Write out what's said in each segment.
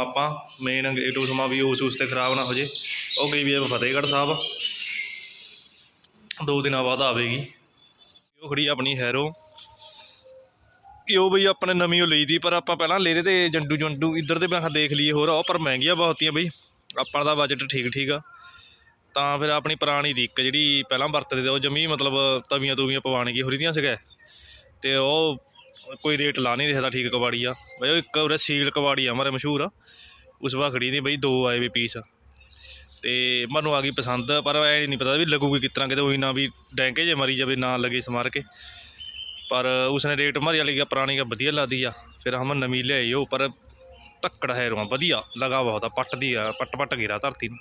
ਆਪਾਂ main A to ਸਮਾਂ ਵੀ ਉਸ ਉਸ ਤੇ ਖਰਾਬ ਨਾ ਹੋ ਜੇ। ਉਹ ਗਈ ਵੀ ਫਤਿਹਗੜ੍ਹ ਸਾਹਿਬ ਦੋ ਦਿਨਾਂ ਬਾਅਦ ਆਵੇਗੀ। ਉਹ ਖੜੀ ਆਪਣੀ ਹੈਰੋ। ਇਹ ਉਹ ਬਈ ਆਪਣੇ ਨਵੀਂ ਉਹ ਲਈ ਦੀ, ਪਰ ਆਪਾਂ ਪਹਿਲਾਂ ਲੈ ਰਹੇ ਤੇ ਜੰਡੂ ਜੰਡੂ ਇੱਧਰ ਦੇ ਮੈਂ ਦੇਖ ਲਈਏ ਹੋਰ, ਉਹ ਪਰ ਮਹਿੰਗੀਆਂ ਬਹੁਤ ਹੀ ਬਈ। ਆਪਾਂ ਦਾ ਬਜਟ ਠੀਕ ਠੀਕ ਆ। ਤਾਂ ਫਿਰ ਆਪਣੀ ਪੁਰਾਣੀ ਦੀ ਇੱਕ ਜਿਹੜੀ ਪਹਿਲਾਂ ਵਰਤਦੇ ਤੇ ਉਹ ਜਮੀ ਮਤਲਬ ਤਵੀਆਂ ਤੂਵੀਆਂ ਪਵਾਉਣ ਕੀ ਹੋਰੀ ਦੀਆਂ ਸੀਗਾ। ਤੇ ਉਹ ਕੋਈ ਰੇਟ ਲਾ ਨਹੀਂ ਰਿਹਾ ਤਾਂ ਠੀਕ ਕਬਾੜੀ ਆ। ਬਈ ਉਹ ਇੱਕ ਉਰੇ ਸੀਲ ਕਬਾੜੀ ਆ ਮਾਰੇ ਮਸ਼ਹੂਰ ਆ। ਉਸ ਵਾ ਖੜੀ ਦੀ ਬਈ, ਦੋ ਆਏ ਤੇ ਮੈਨੂੰ ਆ ਗਈ ਪਸੰਦ, ਪਰ ਐ ਨਹੀਂ ਪਤਾ ਵੀ ਲੱਗੂਗੀ ਕਿਸ ਕਿਤੇ, ਉਹੀ ਨਾ ਵੀ ਡੈਂਕੇ ਜੇ ਮਰੀ ਜਾਵੇ, ਨਾ ਲੱਗੇ ਸਮਾਰ ਕੇ। ਪਰ ਉਸਨੇ ਰੇਟ ਮਾਰੀ ਵਾਲੀ ਆ, ਪੁਰਾਣੀ ਆ, ਵਧੀਆ ਲੱਗਦੀ ਆ। ਫਿਰ ਹਮ ਨਵੀਂ ਲਿਆਈ ਉਹ, ਪਰ ਧੱਕੜ ਹੈ ਰੋਂ, ਵਧੀਆ। ਲਗਾ ਬਹੁਤ ਆ ਪੱਟ ਦੀ ਆ, ਪੱਟ ਪੱਟ ਗਿਰਾ ਧਰਤੀ ਨੂੰ।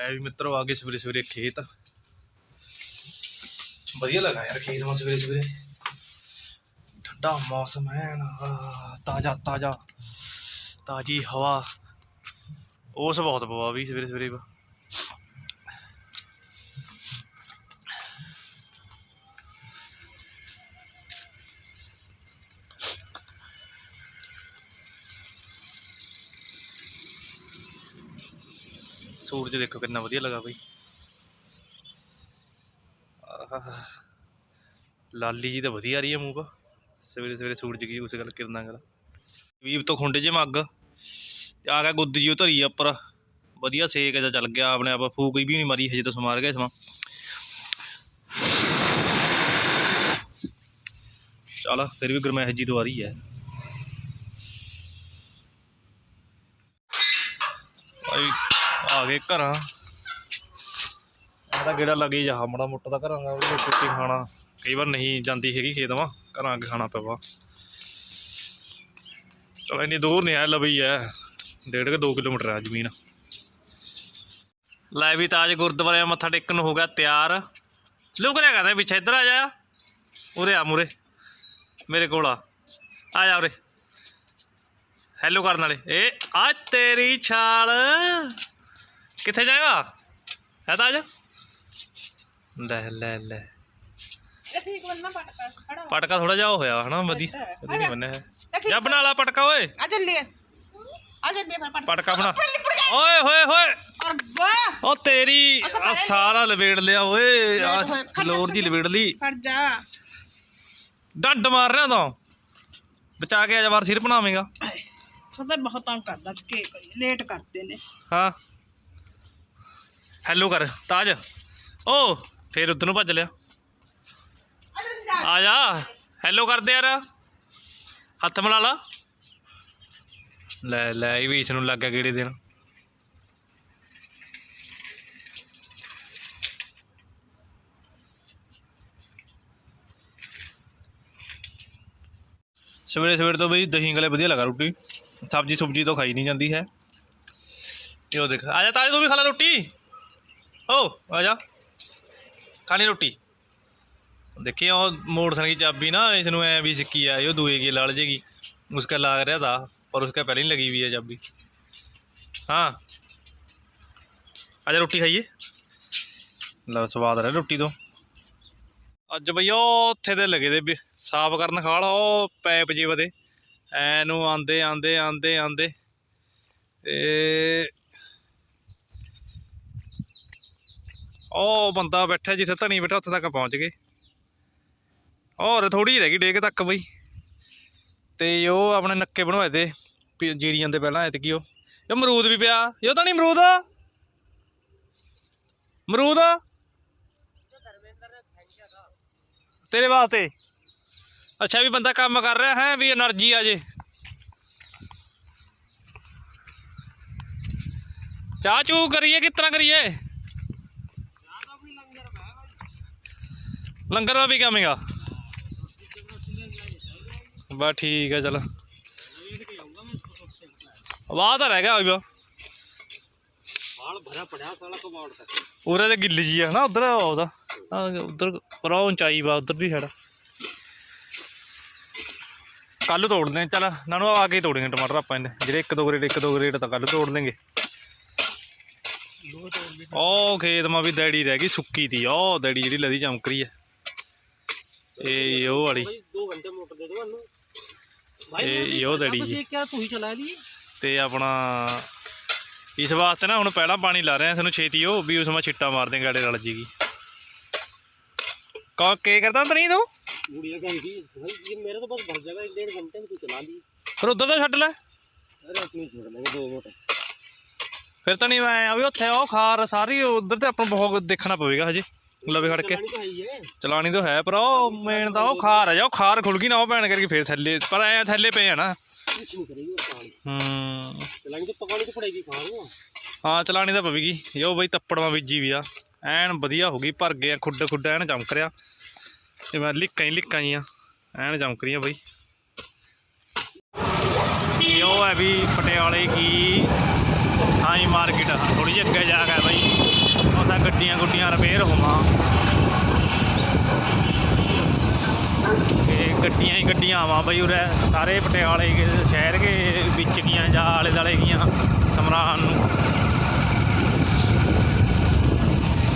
ਐ ਵੀ ਮਿੱਤਰੋ, ਆ ਗਏ ਸਵੇਰੇ ਸਵੇਰੇ ਖੇਤ। ਵਧੀਆ ਲਗਾ ਯਾਰ ਖੇਤ ਮਾ ਸਵੇਰੇ ਸਵੇਰੇ ਠੰਡਾ ਮੌਸਮ ਹੈ ਨਾ ਤਾਜ਼ਾ ਤਾਜ਼ਾ, ਤਾਜੀ ਹਵਾ। ਉਸ ਬਹੁਤ ਪਵਾ ਵੀ ਸਵੇਰੇ ਸਵੇਰੇ ਸੂਰਜ ਦੇਖੋ ਕਿੰਨਾ ਵਧੀਆ ਲੱਗਾ ਬਈ। ਲਾਲੀ ਜੀ ਤਾਂ ਵਧੀਆ ਆ ਰਹੀ ਹੈ ਮੂੰਹ ਪਾ ਸਵੇਰੇ ਸਵੇਰੇ ਸੂਰਜ ਕੀ ਉਸ ਗੱਲ ਕਿਰਨਾਂ ਗੱਲ। ਵੀਪ ਤੋਂ ਖੁੰਡੇ ਜੇ ਮੱਗ। ਤੇ ਆ ਗਿਆ ਗੁੱਦ ਜੀ ਉਹ ਧਰੀ ਆ ਉੱਪਰ। ਵਧੀਆ ਸੇਕ ਜਿਹਾ ਚੱਲ ਗਿਆ ਆਪਣੇ ਆਪ। ਫੂਕ ਵੀ ਨਹੀਂ ਮਾਰੀ ਹਜੇ ਤੋਂ ਸਮਾਰ ਗਿਆ ਸਮਾਂ। ਚੱਲ, ਫਿਰ ਵੀ ਗਰਮੈਸ਼ ਜੀ ਤੋਂ ਆ ਰਹੀ ਹੈ। ਭਾਈ, ਆ ਗਏ ਘਰਾਂ। ਇਹਦਾ ਗੇੜਾ ਲੱਗੇ ਜਾ। ਮੜਾ ਮੋਟਾ ਦਾ ਘਰਾਂ ਦਾ ਰੋਟੀ ਖਾਣਾ। ਕਈ ਵਾਰ ਨਹੀਂ ਜਾਂਦੀ ਹੈਗੀ ਖੇਤ ਵਾ, ਘਰਾਂ ਕੇ ਖਾਣਾ ਪਵਾ ਚਲ ਇੰਨੀ ਦੂਰ ਨਹੀਂ ਆ ਲਵਈ ਐ ਡੇਢ ਕੇ 2 ਕਿਲੋਮੀਟਰ ਆ ਜ਼ਮੀਨ। ਲੈ ਵੀ ਤਾਜ ਗੁਰਦੁਆਰੇ ਮੱਥਾ ਟੇਕਣ ਹੋ ਗਿਆ ਤਿਆਰ। ਲੁਕ ਰਿਹਾ ਕਹਿੰਦਾ ਪਿੱਛੇ, ਇੱਧਰ ਆ ਜਾ। ਉਰੇ ਆ ਮੂਰੇ ਮੇਰੇ ਕੋਲ ਆ। ਆ ਜਾ ਉਰੇ। ਹੈਲੋ ਕਰਨ ਵਾਲੇ। ਏ, ਆ ਤੇਰੀ ਛਾਲ। ਕਿੱਥੇ ਜਾਏਗਾ? ਹੈ ਤਾਜ? ਲੈ ਲੈ ਲੈ। ਠੀਕ ਬੰਨਾ ਪਟਕਾ ਖੜਾ ਪਟਕਾ ਥੋੜਾ ਜਿਹਾ ਹੋਇਆ ਹਨਾ ਵਧੀਆ ਵਧੀਆ ਨਹੀਂ ਬੰਨਿਆ ਹੈ ਜਾ ਬਣਾ ਲਾ ਪਟਕਾ ਓਏ। ਆ ਚੱਲੀਏ ਆ। ਫਿਰ ਪਟਕਾ। ਬਣਾ। ਓਏ ਹੋਏ ਹੋਏ ਔਰ ਵਾਹ। ਉਹ ਤੇਰੀ ਆ ਸਾਰਾ ਲਵੇੜ ਲਿਆ ਓਏ। ਆ ਫਲੋਰ ਜੀ ਲਵੇੜ ਲਈ। ਖੜ ਜਾ। ਡੰਡ ਮਾਰ ਰਿਹਾ ਤਾਂ ਬਚਾ ਕੇ ਆ ਜਾ ਵਾਰ ਸਿਰ ਬਣਾਵੇਂਗਾ। ਸਦਾ ਬਹੁਤ ਤੰਗ ਕਰਦਾ ਕੀ ਲੇਟ ਕਰਦੇ ਨੇ। ਹਾਂ। ਹੈਲੋ ਕਰ ਤਾਜ। ਓ ਫੇਰ ਉਧਰ ਨੂੰ ਭੱਜ ਲਿਆ। ਆ ਜਾ। ਹੈਲੋ ਕਰਦੇ ਯਾਰ। ਹੱਥ ਮਿਲਾ ਲਾ। ਲੈ ਲੈ, ਇਹ ਵੀ ਇਸ ਨੂੰ ਲੱਗ ਕਿਹੜੇ ਦਿਨ। ਸਵੇਰੇ ਸਵੇਰੇ ਤੋਂ ਬਈ ਦਹੀਂ ਗਲੇ ਵਧੀਆ ਲੱਗਾ ਰੋਟੀ। ਸਬਜੀ ਸੁਬਜੀ ਤੋਂ ਖਾਈ ਨਹੀਂ ਜਾਂਦੀ ਹੈ। ਇਹ ਉਹ ਦੇਖ। ਆ ਜਾ ਤਾਜ, ਤੂੰ ਵੀ ਖਾ ਲੈ ਰੋਟੀ। ਓ, ਆ ਜਾ। ਖਾਣੀ ਰੋਟੀ। ਦੇਖੀ ਉਹ ਮੋਟਰਸਾਈਕਲ की चाबी ना इसनु ऐ भी सिक्की है यो दुए की लड़ जेगी उसका लाग रहा था पर उसका पहले ही लगी हुई है चाबी हाँ आजा रोटी खाइए लो ਸਵਾਦ ਆ ਰਿਹਾ ਰੋਟੀ ਤੋਂ ਅੱਜ ਬਈ ਉਹ ਉੱਥੇ ਦੇ ਲੱਗੇ ਦੇ ਵੀ ਸਾਫ਼ ਕਰਨ ਖਾਲ ਉਹ ਪੈਪ ਜੇ ਵਦੇ ਐ ਨੂੰ ਆਂਦੇ ਆਂਦੇ ਆਂਦੇ ਆਂਦੇ ਤੇ ਉਹ ਬੰਦਾ ਬੈਠਾ ਜਿੱਥੇ ਧਣੀ ਬੈਠਾ ਉੱਥੇ ਤੱਕ ਪਹੁੰਚ ਗਏ ਔਰ ਥੋੜੀ ਰਹਿ ਗਈ ਡੇਕ ਤੱਕ ਬਈ। ਤੇ ਉਹ ਆਪਣੇ ਨੱਕੇ ਬਣਵਾਏ ਤੇ ਜੀਰੀ ਜਾਂਦੇ ਪਹਿਲਾਂ ਐਤਕੀ ਉਹ। ਇਹ ਮਰੂਦ ਵੀ ਪਿਆ। ਇਹ ਤਾਂ ਨਹੀਂ ਮਰੂਦ ਮਰੂਦ ਤੇਰੇ ਵਾਸਤੇ। ਅੱਛਾ ਵੀ ਬੰਦਾ ਕੰਮ ਕਰ ਰਿਹਾ ਹੈ ਵੀ એનર્ਜੀ ਆ ਜੇ। ਚਾਹ ਚੂ ਕਰੀਏ ਕਿਸ ਤਰ੍ਹਾਂ ਕਰੀਏ? ਲੰਗਰ ਦਾ ਵੀ ਕਮੇਗਾ ਬਾ ਠੀਕ है चल ਆਵਾਜ਼ ਤਾਂ ਰਹਿ ਗਿਆ ਹੋਈ ਉਰੇ ਤੇ ਗਿੱਲੀ ਜੀ ਆ ਨਾ, ਉਧਰ ਆਉਦਾ ਉਧਰ ਪਰ ਉਚਾਈ ਵਾ ਉਧਰ ਦੀ ਸਾਈਡ ਕੱਲ ਤੋੜਦੇ ਚੱਲ, ਨਾਨੂ ਆ ਕੇ ਤੋੜਾਂਗੇ ਟਮਾਟਰ ਆਪਾਂ ਇਹਨੇ ਜਿਹੜੇ ਇੱਕ ਦੋ ਗ੍ਰੇਡ, ਇੱਕ ਦੋ ਗ੍ਰੇਡ ਤਾਂ ਕੱਲ ਤੋੜ ਦੇਂਗੇ ਉਹ ਖੇਤ ਮਾ ਵੀ ਡੈਡੀ ਰਹਿ ਗਈ ਸੁੱਕੀ ਦੀ ਉਹ ਡੈਡੀ ਜਿਹੜੀ ਲਦੀ ਚਮਕ ਰਹੀ ਹੈ ਇਹ ਉਹ ਵਾਲੀ। ਇਹ ਯੋ ਦੜੀ ਜੀ। ਕੀ ਤੁਸੀਂ ਚਲਾ ਲਈ। ਤੇ ਆਪਣਾ ਇਸ ਵਾਸਤੇ ਨਾ ਹੁਣ ਪਹਿਲਾਂ ਪਾਣੀ ਲਾ ਰਹੇ ਆ ਸਾਨੂੰ ਛੇਤੀ ਉਹ ਵੀ ਉਸ ਛਿੱਟਾ ਮਾਰ ਦੇ ਗਾੜੇ ਰਲ ਜੀਗੀ। ਕਾ ਕੀ ਕਰਦਾ ਤਰੀ ਤੂੰ? ਬੁੜੀਆ ਕਹਿੰਦੀ ਇਹ ਮੇਰੇ ਤੋਂ ਬਸ ਭਰ ਜਾਗਾ 1.5 ਘੰਟੇ ਵਿੱਚ ਚਲਾ ਲਈ। ਫਿਰ ਉਧਰ ਤਾਂ ਛੱਡ ਲੈ। ਅਰੇ ਆਪਣੀ ਛੱਡ ਲੈ ਦੋ ਮਿੰਟ ਫਿਰ ਤਾਂ ਨਹੀਂ ਮੈਂ ਆ ਵੀ ਉੱਥੇ ਉਹ ਖਾਰ ਸਾਰੀ ਉਧਰ ਤੇ ਆਪਾਂ ਬਹੁਤ ਦੇਖਣਾ ਪਵੇਗਾ ਹਜੇ। ਲਵੇ ਖੜ ਕੇ। ਚਲਾਣੀ ਤਾਂ ਹੈ ਪਰ ਉਹ ਮੇਨ ਤਾਂ ਉਹ ਖਾਰ ਆ ਜਾ ਖਾਰ ਖੁੱਲ ਗਈ ਨਾ ਉਹ ਭੈਣ ਕਰਕੇ ਫੇਰ ਥੱਲੇ ਪਰ ਐ ਥੱਲੇ ਪਏ ਆ ਨਾ। ਹਾਂ। ਚਲਾਣੀ ਤਾਂ ਪਵੇਗੀ। ਯੋ ਬਈ ਤੱਪੜ ਮਾ ਵੀ ਆ। ਐਨ ਵਧੀਆ ਹੋ ਗਈ ਭਰ ਗਏ ਖੁੱਡ ਖੁੱਡ ਐਨ ਚਮਕ ਰਿਆ। ਇਹ ਮੈਂ ਲਿਕਾਂ ਹੀ ਲਿਕਾਂ ਹੀ ਆ ਐਨ ਚਮਕ ਰਹੀਆਂ ਬਈ। ਯੋ ਹੈ ਵੀ ਪਟਿਆਲੇ ਕੀ ਸਾਈ ਮਾਰਕੀਟ ਥੋੜੀ ਜਿਹੀ ਅੱਗੇ ਜਾ ਕੇ ਬਈ। ਉਸਾ ਗੱਡੀਆਂ ਗੁੱਡੀਆਂ ਰਿਪੇਅਰ ਹੋਵਾਂ। ਤੇ ਗੱਡੀਆਂ ਹੀ ਗੱਡੀਆਂ ਆਵਾਂ ਬਈ ਉਰੇ। ਸਾਰੇ ਪਟਿਆਲੇ ਸ਼ਹਿਰ ਕੇ ਵਿੱਚ ਗੀਆਂ ਜਾਂ ਆਲੇ ਦਾਲੇ ਗੀਆਂ ਸਮਰਾਨ ਨੂੰ।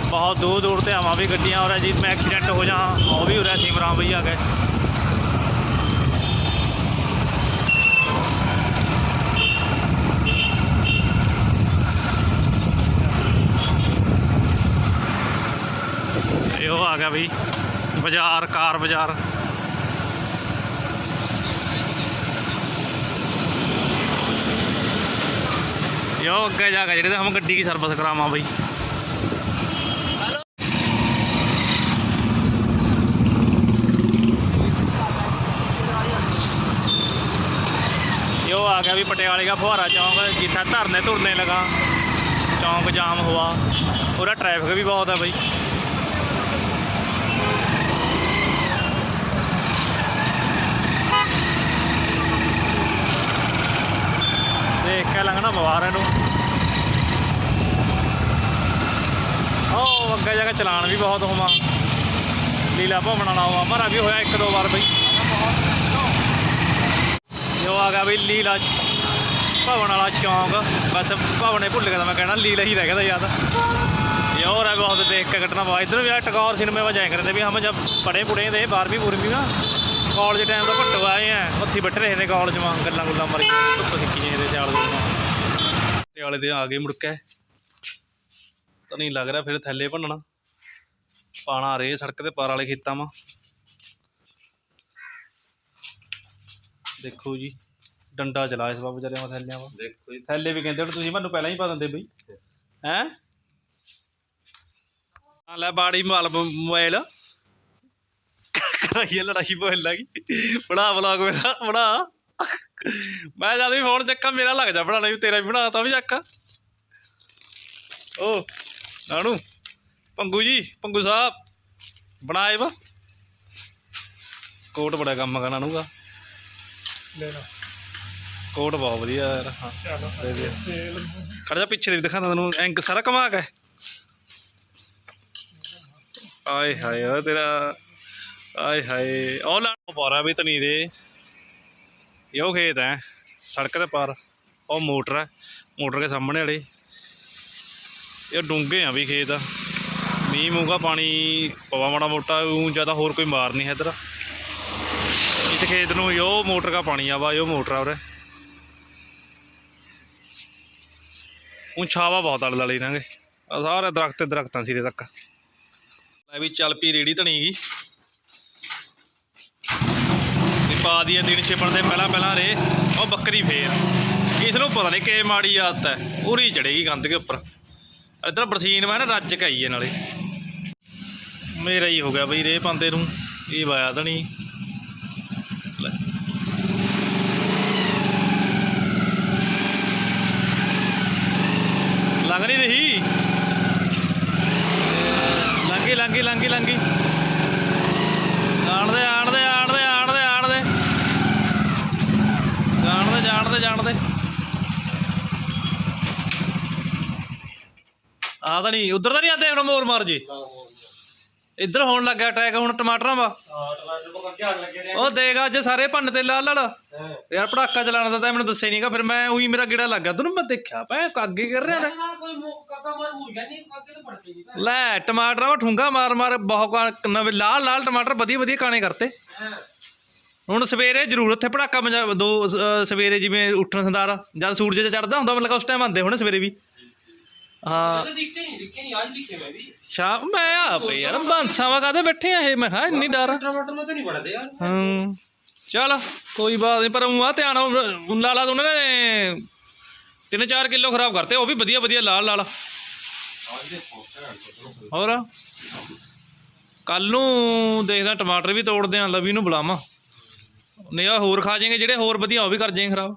ਬਹੁਤ ਦੂਰ ਦੂਰ ਤੇ ਆਵਾਂ ਵੀ ਗੱਡੀਆਂ ਉਰੇ। ਜੀ ਮੈਂ ਐਕਸੀਡੈਂਟ ਹੋ ਜਾ, ਉਹ ਵੀ ਉਰੇ ਸਿਮਰਾਂ ਬਈ ਆ ਗਏ। ਇਹ ਉਹ ਆ ਗਿਆ ਬਈ ਬਾਜ਼ਾਰ ਕਾਰ ਬਾਜ਼ਾਰ ਯੋ ਅੱਗੇ ਜਾ ਕੇ ਜਿਹੜੇ ਤੇ ਹਮ ਗੱਡੀ ਦੀ ਸਰਵਿਸ ਕਰਾਵਾਂ ਬਈ यो आ गया भी पटियाले का फुहारा चौक जितना धरने धुरने लगा चौक जाम हुआ पूरा ट्रैफिक भी बहुत है भाई ਸਾਰਿਆਂ ਨੂੰ ਆਓ ਅੱਗੇ ਜਾ ਕੇ ਚਲਾਨ ਵੀ ਬਹੁਤ ਹੋਵਾਂ। ਲੀਲਾ ਭਵਨ ਵਾਲਾ ਹੋਵਾਂ ਮਰਾ ਵੀ ਹੋਇਆ ਇੱਕ ਦੋ ਵਾਰ ਬਈ। ਜੋ ਆ ਗਿਆ ਬਈ ਲੀਲਾ ਭਵਨ ਵਾਲਾ ਚੌਂਕ। ਬਸ ਭਵਨੇ ਭੁੱਲ ਗਿਆ ਮੈਂ ਕਹਿਣਾ ਲੀਲਾ ਹੀ ਰਹਿ ਗਿਆ ਯਾਦ। ਯਾਰ ਹੈ ਬਹੁਤ ਦੇਖ ਕੇ ਕੱਟਣਾ ਵਾ ਇਧਰ ਵੀ ਆ ਟਕੌਰ ਸਿਨੇਮੇ ਵਾ ਜਾਇਆ ਕਰਦੇ ਵੀ ਹਮ ਜਬ ਪੜੇ ਪੁੜੇ ਦੇ 12ਵੀਂ ਪੂਰਵੀ ਨਾ ਕਾਲਜ ਟਾਈਮ ਤੋਂ ਘੱਟੋ ਆਏ ਆ। ਉੱਥੇ ਬੱਟ ਰਹੇ ਨੇ ਕਾਲਜ ਵਾਂ ਗੱਲਾਂ ਗੁੱਲਾਂ ਮਾਰੀ ਧੁੱਪ ਸਿੱਕੀ ਜਾਂਦੇ ਚਾਲ ਦੇ ਮਾ ਵਾਲੇ ਤੇ ਆ ਗਏ ਮੁੜ ਕੇ। ਤਾਂ ਨਹੀਂ ਲੱਗ ਰਿਹਾ ਫਿਰ ਥੱਲੇ ਭੰਨਣਾ। ਪਾਣਾ ਰੇ ਸੜਕ ਤੇ ਪਾਰ ਵਾਲੇ ਖੇਤਾਂ ਮਾ। ਦੇਖੋ ਜੀ ਡੰਡਾ ਚਲਾ ਇਸ ਬਾਬੂ ਵਿਚਾਰਿਆਂ ਵਾ ਥੈਲਿਆਂ ਵਾ देखो ਥੈਲੇ ਵੀ ਕਹਿੰਦੇ ਤੁਸੀਂ ਮੈਨੂੰ ਪਹਿਲਾਂ ਹੀ ਪਾ ਦਿੰਦੇ ਬਈ। ਹੈਂ? ਆ ਲੈ ਬਾੜੀ ਮਾਲ ਮੋਬਾਈਲ ਕਰਾਈਏ ਲੜਾਈ ਮੋਬਾਈਲ ਲੱਗੀ ਬਣਾ ਵਲੌਗ ਮੇਰਾ ਬਣਾ। ਮੈਂ ਜਦ ਵੀ ਫੋਨ ਚੱਕਾ ਮੇਰਾ ਲੱਗਦਾ ਬਣਾਣਾ ਵੀ ਤੇਰਾ ਵੀ ਬਣਾਤਾ ਵੀ ਚੱਕ। ਓ ਨਾਣੂ ਪੰਗੂ ਜੀ ਪੰਗੂ ਸਾਹਿਬ ਬਣਾਏ ਵਾ। ਕੋਟ ਬੜਾ ਕੰਮ ਕਰਨਾ ਨੂਗਾ ਲੈ ਲਓ ਕੋਟ ਬਹੁਤ ਵਧੀਆ ਯਾਰ ਹਾਂ ਖੜ ਜਾ ਪਿੱਛੇ ਦੇ ਦਿਖਾਣਾ ਤੈਨੂੰ ਐਂਕ ਸਾਰਾ ਕਮਾ ਕੇ। ਆਏ ਹਾਏ ਤੇਰਾ ਆਏ ਹਾਏ। ਉਹ ਲਾ ਪਾਰਾ ਵੀ ਤਨੀ ਦੇ ਇਹੋ ਖੇਤ ਹੈ, ਸੜਕ ਦੇ ਪਾਰ, ਉਹ ਮੋਟਰ ਹੈ, ਮੋਟਰ ਦੇ ਸਾਹਮਣੇ ਵਾਲੇ। ਇਹ ਡੂੰਘੇ ਆ ਵੀ ਖੇਤ। ਮੀਂਹ ਮੂੰਹ ਪਾਣੀ ਪਵਾ ਮਾੜਾ ਮੋਟਾ ਉਹ ਜ਼ਿਆਦਾ ਹੋਰ ਕੋਈ ਮਾਰ ਨਹੀਂ ਹੈ ਇੱਧਰ। ਇਸ ਖੇਤ ਨੂੰ ਯੋ ਮੋਟਰ ਦਾ ਪਾਣੀ ਆ ਵਾ ਯੋ ਮੋਟਰ ਆ ਉਰੇ। ਉਹ ਛਾਵਾ ਬਹੁਤ ਅੜ ਲੜੀ ਨਾਂਗੇ ਆ ਸਾਰੇ ਦਰਖਤ ਦਰਖਤਾਂ ਸਿਰੇ ਤੱਕ। ਲੈ ਵੀ ਚੱਲ ਪੀ ਰੇੜੀ ਧਣੀ ਗਈ ਤੇ ਪਾ ਦੀਏ ਦਿਨ ਛਿਪਣ ਦੇ, ਪਹਿਲਾਂ ਪਹਿਲਾਂ ਰੇ, ਉਹ ਬੱਕਰੀ ਫੇਰ। ਇਸ ਨੂੰ ਪਤਾ ਨਹੀਂ ਕਿ ਮਾੜੀ ਆਦਤ ਹੈ ਉਰੀ ਚੜੇਗੀ ਗੰਦ ਦੇ ਉੱਪਰ। ਇੱਧਰ ਬਰਸੀਨ ਮੈਂ ਨਾ ਰੱਜ ਕੇ ਆਈ ਨਾਲੇ। ਮੇਰਾ ਹੀ ਹੋ ਗਿਆ ਬਈ ਰੇ ਪਾਉਂਦੇ ਨੂੰ, ਇਹ ਵਾਇਆ ਤਾਂ ਨਹੀਂ ਲੰਘ ਨਹੀਂ ਰਹੀ ਲੰਗੀ ਲੰਗੀ ਲੰਗੀ ਲੰਗੀ ਆਣ ਦੇ ਆਣ ਦੇ ਆਣ ਦੇ ਆਣ ਦੇ ਆਣ ਦੇ ਜਾਣ ਦੇ ਜਾਣ ਦੇ ਜਾਣ ਦੇ ਆ ਤਾਂ ਨਹੀਂ ਉਧਰ ਤਾਂ ਨਹੀਂ ਆਦੇ ਹੁਣ ਮੋਰ ਮਾਰ ਜੇ? ਇੱਧਰ ਹੋਣ ਲੱਗਾ ਅਟੈਕ ਹੁਣ ਟਮਾਟਰਾਂ ਵਾ। ਉਹ ਦੇਗਾ ਅੱਜ ਸਾਰੇ ਭੰਨ ਤੇ ਲਾਲ ਲੜ। ਯਾਰ ਪੜਾਕਾ ਚਲਾਣਾ ਦਾ ਤਾਂ ਮੈਨੂੰ ਦੱਸਿਆ ਨਹੀਂਗਾ ਫਿਰ ਮੈਂ ਉਹੀ ਮੇਰਾ ਗੇੜਾ ਲੱਗਾ ਤੈਨੂੰ ਮੈਂ ਦੇਖਿਆ ਪੈ ਕਾਗੇ ਕਰ ਰਿਹਾ ਲੈ ਟਮਾਟਰਾਂ ਵਾ ਠੁੰਗਾ ਮਾਰ ਮਾਰ ਬਹੁਤ ਨਵੇਂ ਲਾਲ ਲਾਲ ਟਮਾਟਰ ਵਧੀਆ ਵਧੀਆ ਕਾਣੇ ਕਰਤੇ। ਹੁਣ ਸਵੇਰੇ ਜ਼ਰੂਰ ਉੱਥੇ ਪੜਾਕਾ ਦੋ ਸਵੇਰੇ ਜਿਵੇਂ ਉੱਠਣ ਸੰਦਾਰ ਜਦ ਸੂਰਜ ਚੜਦਾ ਹੁੰਦਾ ਮਤਲਬ ਉਸ ਟਾਈਮ ਆਂਦੇ ਹੋਣੇ ਸਵੇਰੇ ਵੀ। ਹਾਂ। ਦਿਖਤੇ ਨਹੀਂ ਦਿਖੇ ਨਹੀਂ ਅੱਜ ਦਿਖੇ ਮੈਂ ਵੀ। ਸ਼ਾਮ ਮੈਂ ਯਾਰ ਬਾਂਸਾਵਾ ਕਾਦੇ ਬੈਠੇ ਆ ਇਹ ਮੈਂ ਕਿਹਾ ਇੰਨੀ ਡਰ। ਚਲ ਕੋਈ ਬਾਤ ਨਹੀਂ ਪਰ ਉਹ ਆ ਧਿਆਨ ਲਾਲਾ ਉਹਨਾਂ ਨੇ। ਤਿੰਨ ਚਾਰ ਕਿਲੋ ਖਰਾਬ ਕਰਤੇ ਉਹ ਵੀ ਵਧੀਆ ਵਧੀਆ ਲਾਲ ਲਾਲ। ਹੋਰ? ਕੱਲ ਨੂੰ ਦੇਖਦਾ ਟਮਾਟਰ ਵੀ ਤੋੜਦੇ ਆ ਲਵੀ ਨੂੰ ਬੁਲਾਵਾ। ਨਹੀਂ ਆ ਹੋਰ ਖਾ ਜਾਏਗੇ ਜਿਹੜੇ ਹੋਰ ਵਧੀਆ ਉਹ ਵੀ ਕਰ ਜਾਏਗੇ ਖਰਾਬ।